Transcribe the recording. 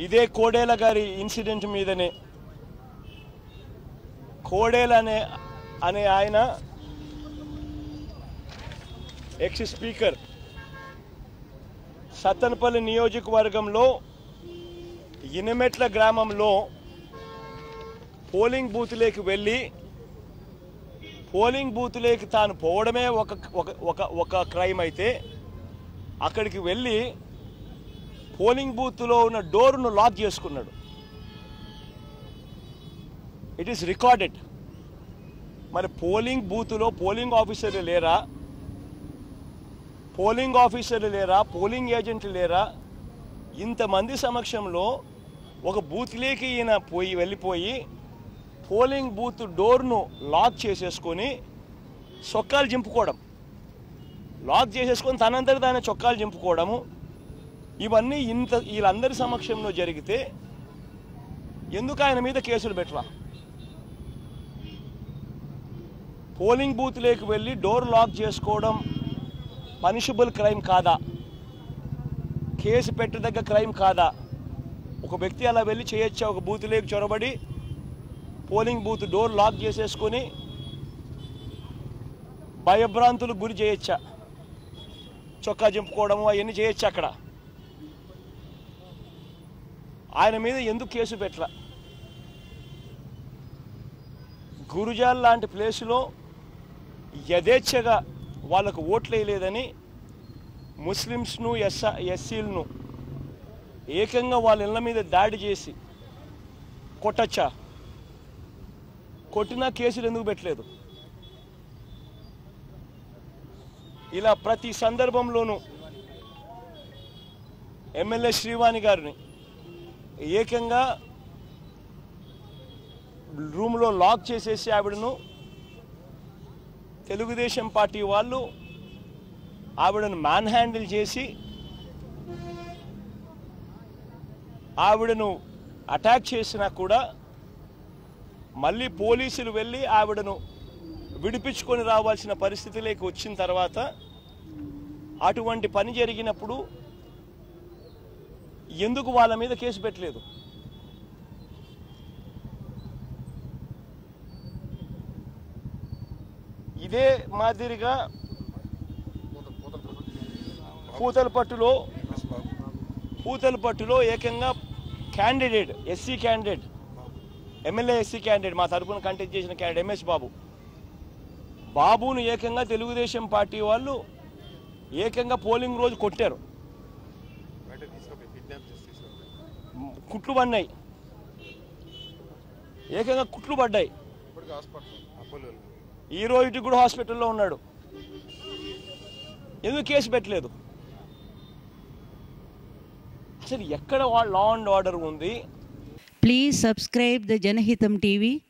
ఇదే కోడేల గారి ఇన్సిడెంట్ మీదనే. కోడేల అనే అనే ఆయన ఎక్స్ స్పీకర్ సత్తనపల్లి నియోజకవర్గంలో ఇనమెట్ల గ్రామంలో పోలింగ్ బూత్లోకి వెళ్ళి పోలింగ్ బూత్లోకి తాను పోవడమే ఒక ఒక ఒక ఒక క్రైమ్ అయితే అక్కడికి వెళ్ళి పోలింగ్ బూత్లో ఉన్న డోర్ను లాక్ చేసుకున్నాడు. ఇట్ ఈస్ రికార్డెడ్ మరి పోలింగ్ బూత్లో పోలింగ్ ఆఫీసర్లు లేరా? పోలింగ్ ఆఫీసర్లు లేరా? పోలింగ్ ఏజెంట్లు లేరా? ఇంతమంది సమక్షంలో ఒక బూత్లోకి ఈయన పోయి వెళ్ళిపోయి పోలింగ్ బూత్ డోర్ను లాక్ చేసేసుకొని చొక్కాలు చింపుకోవడం. లాక్ చేసేసుకొని తనంతటి తానే చొక్కాలు చింపుకోవడము. ఇవన్నీ ఇంత వీళ్ళందరి సమక్షంలో జరిగితే ఎందుకు ఆయన మీద కేసులు పెట్టరా? పోలింగ్ బూత్లోకి వెళ్ళి డోర్ లాక్ చేసుకోవడం పనిషబుల్ క్రైమ్ కాదా? కేసు పెట్టదగ్గ క్రైమ్ కాదా? ఒక వ్యక్తి అలా వెళ్ళి చేయొచ్చా? ఒక బూత్లోకి చొరబడి పోలింగ్ బూత్ డోర్ లాక్ చేసేసుకొని భయభ్రాంతులకు గురి చేయొచ్చా? చొక్కా చింపుకోవడము అవన్నీ చేయొచ్చు అక్కడ? ఆయన మీద ఎందుకు కేసు పెట్టలా? గురుజాల్ లాంటి ప్లేసులో యథేచ్ఛగా వాళ్ళకు ఓట్లు వేయలేదని ముస్లిమ్స్ను ఎస్ ఎస్సీలను ఏకంగా వాళ్ళ ఇళ్ళ మీద దాడి చేసి కొట్టచ్చా? కొట్టినా కేసులు ఎందుకు పెట్టలేదు? ఇలా ప్రతి సందర్భంలోనూ ఎమ్మెల్యే శ్రీవాణి గారిని ఏకంగా రూమ్లో లాక్ చేసేసి ఆవిడను తెలుగుదేశం పార్టీ వాళ్ళు ఆవిడను మ్యాన్ హ్యాండిల్ చేసి ఆవిడను అటాక్ చేసినా కూడా మళ్ళీ పోలీసులు వెళ్ళి ఆవిడను విడిపించుకొని రావాల్సిన పరిస్థితిలోకి వచ్చిన తర్వాత అటువంటి పని జరిగినప్పుడు ఎందుకు వాళ్ళ మీద కేసు పెట్టలేదు? ఇదే మాదిరిగా పూతలపట్టులో పూతలపట్టులో ఏకంగా candidate SC candidate MLA SC candidate మా తరపున కంటెస్ట్ చేసిన క్యాండిడేట్ ఎంఎస్ బాబు బాబును ఏకంగా తెలుగుదేశం పార్టీ వాళ్ళు ఏకంగా పోలింగ్ రోజు కొట్టారు. కుట్లు పడినాయి. ఏకంగా కుట్లు పడ్డాయి. ఇప్పటికీ హాస్పిటల్ అపోలో ఈ రోజుకి కూడా హాస్పిటల్లో ఉన్నాడు. ఎందుకు కేసు పెట్టలేదు? అసలు ఎక్కడ లా అండ్ ఆర్డర్ ఉంది? Please subscribe the Janahitam TV